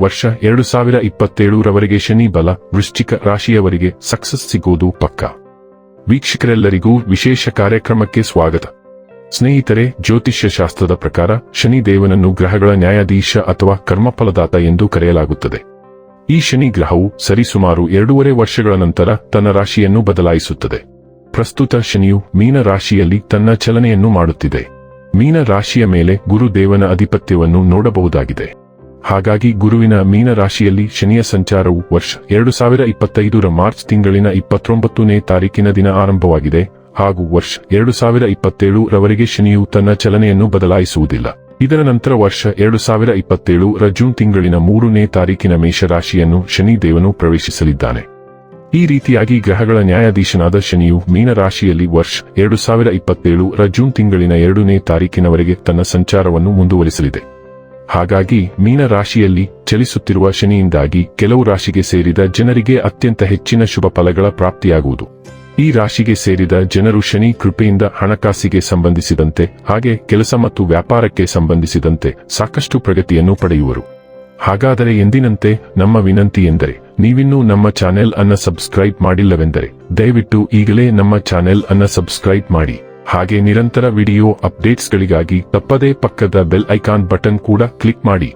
ವರ್ಷ ಎರಡು ಸಾವಿರ ಇಪ್ಪತ್ತೇಳರವರೆಗೆ ಶನಿ ಬಲ ವೃಶ್ಚಿಕ ರಾಶಿಯವರಿಗೆ ಸಕ್ಸಸ್ ಸಿಗೋದು ಪಕ್ಕ. ವೀಕ್ಷಕರೆಲ್ಲರಿಗೂ ವಿಶೇಷ ಕಾರ್ಯಕ್ರಮಕ್ಕೆ ಸ್ವಾಗತ. ಸ್ನೇಹಿತರೆ ಜ್ಯೋತಿಷ್ಯ ಶಾಸ್ತ್ರದ ಪ್ರಕಾರ ಶನಿ ದೇವನನ್ನು ಗ್ರಹಗಳ ನ್ಯಾಯಾಧೀಶ ಅಥವಾ ಕರ್ಮಫಲದಾತ ಎಂದು ಕರೆಯಲಾಗುತ್ತದೆ. ಈ ಶನಿ ಗ್ರಹವು ಸರಿಸುಮಾರು ಎರಡೂವರೆ ವರ್ಷಗಳ ನಂತರ ತನ್ನ ರಾಶಿಯನ್ನು ಬದಲಾಯಿಸುತ್ತದೆ. ಪ್ರಸ್ತುತ ಶನಿಯು ಮೀನ ರಾಶಿಯಲ್ಲಿ ತನ್ನ ಚಲನೆಯನ್ನು ಮಾಡುತ್ತಿದೆ. ಮೀನ ರಾಶಿಯ ಮೇಲೆ ಗುರುದೇವನ ಅಧಿಪತ್ಯವನ್ನು ನೋಡಬಹುದಾಗಿದೆ. ಹಾಗಾಗಿ ಗುರುವಿನ ಮೀನ ರಾಶಿಯಲ್ಲಿ ಶನಿಯ ಸಂಚಾರವು ವರ್ಷ ಎರಡು ಸಾವಿರ ಇಪ್ಪತ್ತೈದರ ಮಾರ್ಚ್ ತಿಂಗಳಿನ ಇಪ್ಪತ್ತೊಂಬತ್ತನೇ ತಾರೀಕಿನ ದಿನ ಆರಂಭವಾಗಿದೆ ಹಾಗೂ ವರ್ಷ ಎರಡು ಸಾವಿರ ಇಪ್ಪತ್ತೇಳು ರವರೆಗೆ ಶನಿಯು ತನ್ನ ಚಲನೆಯನ್ನು ಬದಲಾಯಿಸುವುದಿಲ್ಲ. ಇದರ ನಂತರ ವರ್ಷ ಎರಡು ಸಾವಿರ ಇಪ್ಪತ್ತೇಳು ರ ಜೂನ್ ತಿಂಗಳಿನ ಮೂರನೇ ತಾರೀಕಿನ ಮೇಷರಾಶಿಯನ್ನು ಶನಿ ದೇವನು ಪ್ರವೇಶಿಸಲಿದ್ದಾನೆ. ಈ ರೀತಿಯಾಗಿ ಗ್ರಹಗಳ ನ್ಯಾಯಾಧೀಶನಾದ ಶನಿಯು ಮೀನರಾಶಿಯಲ್ಲಿ ವರ್ಷ ಎರಡು ಸಾವಿರ ಇಪ್ಪತ್ತೇಳು ರ ಜೂನ್ ತಿಂಗಳಿನ ಎರಡನೇ ತಾರೀಕಿನವರೆಗೆ ತನ್ನ ಸಂಚಾರವನ್ನು ಮುಂದುವರಿಸಲಿದೆ. ಹಾಗಾಗಿ ಮೀನ ರಾಶಿಯಲ್ಲಿ ಚಲಿಸುತ್ತಿರುವ ಶನಿಯಿಂದಾಗಿ ಕೆಲವು ರಾಶಿಗೆ ಸೇರಿದ ಜನರಿಗೆ ಅತ್ಯಂತ ಹೆಚ್ಚಿನ ಶುಭ ಫಲಗಳ ಪ್ರಾಪ್ತಿಯಾಗುವುದು. ಈ ರಾಶಿಗೆ ಸೇರಿದ ಜನರು ಶನಿ ಕೃಪೆಯಿಂದ ಹಣಕಾಸಿಗೆ ಸಂಬಂಧಿಸಿದಂತೆ, ಹಾಗೆ ಕೆಲಸ ಮತ್ತು ವ್ಯಾಪಾರಕ್ಕೆ ಸಂಬಂಧಿಸಿದಂತೆ ಸಾಕಷ್ಟು ಪ್ರಗತಿಯನ್ನು ಪಡೆಯುವರು. ಹಾಗಾದರೆ ಎಂದಿನಂತೆ ನಮ್ಮ ವಿನಂತಿ ಎಂದರೆ, ನೀವಿನ್ನೂ ನಮ್ಮ ಚಾನೆಲ್ ಅನ್ನ ಸಬ್ಸ್ಕ್ರೈಬ್ ಮಾಡಿಲ್ಲವೆಂದರೆ, ದಯವಿಟ್ಟು ಈಗಲೇ ನಮ್ಮ ಚಾನೆಲ್ ಅನ್ನ ಸಬ್ಸ್ಕ್ರೈಬ್ ಮಾಡಿ. ಹಾಗೆ ನಿರಂತರ ವಿಡಿಯೋ ಅಪ್ಡೇಟ್ಸ್ಗಳಿಗಾಗಿ ತಪ್ಪದೇ ಪಕ್ಕದ ಬೆಲ್ ಐಕಾನ್ ಬಟನ್ ಕೂಡ ಕ್ಲಿಕ್ ಮಾಡಿ.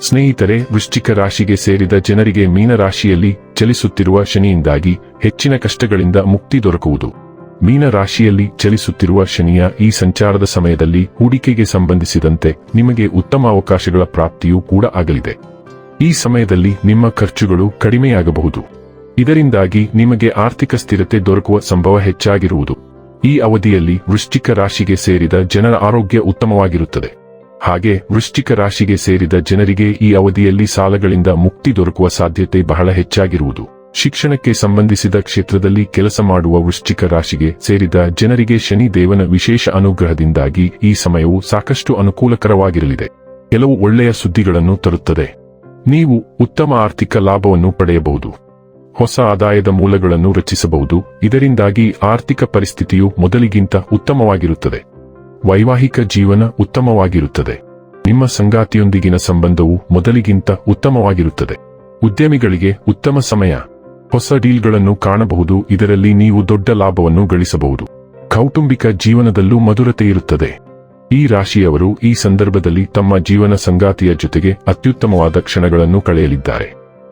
ಸ್ನೇಹಿತರೆ, ವೃಶ್ಚಿಕ ರಾಶಿಗೆ ಸೇರಿದ ಜನರಿಗೆ ಮೀನರಾಶಿಯಲ್ಲಿ ಚಲಿಸುತ್ತಿರುವ ಶನಿಯಿಂದಾಗಿ ಹೆಚ್ಚಿನ ಕಷ್ಟಗಳಿಂದ ಮುಕ್ತಿ ದೊರಕುವುದು. ಮೀನ ರಾಶಿಯಲ್ಲಿ ಚಲಿಸುತ್ತಿರುವ ಶನಿಯ ಈ ಸಂಚಾರದ ಸಮಯದಲ್ಲಿ ಹೂಡಿಕೆಗೆ ಸಂಬಂಧಿಸಿದಂತೆ ನಿಮಗೆ ಉತ್ತಮ ಅವಕಾಶಗಳ ಪ್ರಾಪ್ತಿಯೂ ಕೂಡ ಆಗಲಿದೆ. ಈ ಸಮಯದಲ್ಲಿ ನಿಮ್ಮ ಖರ್ಚುಗಳು ಕಡಿಮೆಯಾಗಬಹುದು. ಇದರಿಂದಾಗಿ ನಿಮಗೆ ಆರ್ಥಿಕ ಸ್ಥಿರತೆ ದೊರಕುವ ಸಂಭವ ಹೆಚ್ಚಾಗಿರುವುದು. ಈ ಅವಧಿಯಲ್ಲಿ ವೃಶ್ಚಿಕ ರಾಶಿಗೆ ಸೇರಿದ ಜನರ ಆರೋಗ್ಯ ಉತ್ತಮವಾಗಿರುತ್ತದೆ. ಹಾಗೆ ವೃಶ್ಚಿಕ ರಾಶಿಗೆ ಸೇರಿದ ಜನರಿಗೆ ಈ ಅವಧಿಯಲ್ಲಿ ಸಾಲಗಳಿಂದ ಮುಕ್ತಿ ದೊರಕುವ ಸಾಧ್ಯತೆ ಬಹಳ ಹೆಚ್ಚಾಗಿರುವುದು. ಶಿಕ್ಷಣಕ್ಕೆ ಸಂಬಂಧಿಸಿದ ಕ್ಷೇತ್ರದಲ್ಲಿ ಕೆಲಸ ಮಾಡುವ ವೃಶ್ಚಿಕ ರಾಶಿಗೆ ಸೇರಿದ ಜನರಿಗೆ ಶನಿ ದೇವನ ವಿಶೇಷ ಅನುಗ್ರಹದಿಂದಾಗಿ ಈ ಸಮಯವು ಸಾಕಷ್ಟು ಅನುಕೂಲಕರವಾಗಿರಲಿದೆ. ಕೆಲವು ಒಳ್ಳೆಯ ಸುದ್ದಿಗಳನ್ನು ತರುತ್ತದೆ. ನೀವು ಉತ್ತಮ ಆರ್ಥಿಕ ಲಾಭವನ್ನು ಪಡೆಯಬಹುದು. ಹೊಸ ಆದಾಯದ ಮೂಲಗಳನ್ನು ರಚಿಸಬಹುದು. ಇದರಿಂದಾಗಿ ಆರ್ಥಿಕ ಪರಿಸ್ಥಿತಿಯು ಮೊದಲಿಗಿಂತ ಉತ್ತಮವಾಗಿರುತ್ತದೆ. ವೈವಾಹಿಕ ಜೀವನ ಉತ್ತಮವಾಗಿರುತ್ತದೆ. ನಿಮ್ಮ ಸಂಗಾತಿಯೊಂದಿಗಿನ ಸಂಬಂಧವು ಮೊದಲಿಗಿಂತ ಉತ್ತಮವಾಗಿರುತ್ತದೆ. ಉದ್ಯಮಿಗಳಿಗೆ ಉತ್ತಮ ಸಮಯ. ಹೊಸ ಡೀಲ್ಗಳನ್ನು ಕಾಣಬಹುದು. ಇದರಲ್ಲಿ ನೀವು ದೊಡ್ಡ ಲಾಭವನ್ನು ಗಳಿಸಬಹುದು. ಕೌಟುಂಬಿಕ ಜೀವನದಲ್ಲೂ ಮಧುರತೆ ಇರುತ್ತದೆ. ಈ ರಾಶಿಯವರು ಈ ಸಂದರ್ಭದಲ್ಲಿ ತಮ್ಮ ಜೀವನ ಸಂಗಾತಿಯ ಜೊತೆಗೆ ಅತ್ಯುತ್ತಮವಾದ ಕ್ಷಣಗಳನ್ನು ಕಳೆಯಲಿದ್ದಾರೆ.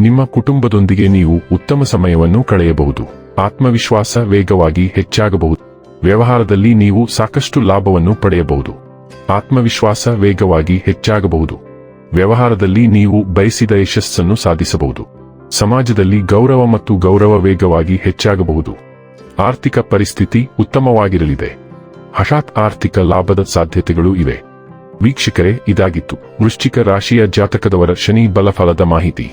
ನಿಮ್ಮ ಕುಟುಂಬದೊಂದಿಗೆ ನೀವು ಉತ್ತಮ ಸಮಯವನ್ನು ಕಳೆಯಬಹುದು. ಆತ್ಮವಿಶ್ವಾಸ ವೇಗವಾಗಿ ಹೆಚ್ಚಾಗಬಹುದು. ವ್ಯವಹಾರದಲ್ಲಿ ನೀವು ಸಾಕಷ್ಟು ಲಾಭವನ್ನು ಪಡೆಯಬಹುದು. ಆತ್ಮವಿಶ್ವಾಸ ವೇಗವಾಗಿ ಹೆಚ್ಚಾಗಬಹುದು. ವ್ಯವಹಾರದಲ್ಲಿ ನೀವು ಬಯಸಿದ ಯಶಸ್ಸನ್ನು ಸಾಧಿಸಬಹುದು. ಸಮಾಜದಲ್ಲಿ ಗೌರವ ಮತ್ತು ಗೌರವ ವೇಗವಾಗಿ ಹೆಚ್ಚಾಗಬಹುದು. ಆರ್ಥಿಕ ಪರಿಸ್ಥಿತಿ ಉತ್ತಮವಾಗಿರಲಿದೆ. ಹಠಾತ್ ಆರ್ಥಿಕ ಲಾಭದ ಸಾಧ್ಯತೆಗಳು ಇವೆ. ವೀಕ್ಷಕರೇ, ಇದಾಗಿತ್ತು ವೃಶ್ಚಿಕ ರಾಶಿಯ ಜಾತಕದವರ ಶನಿ ಬಲಫಲದ ಮಾಹಿತಿ.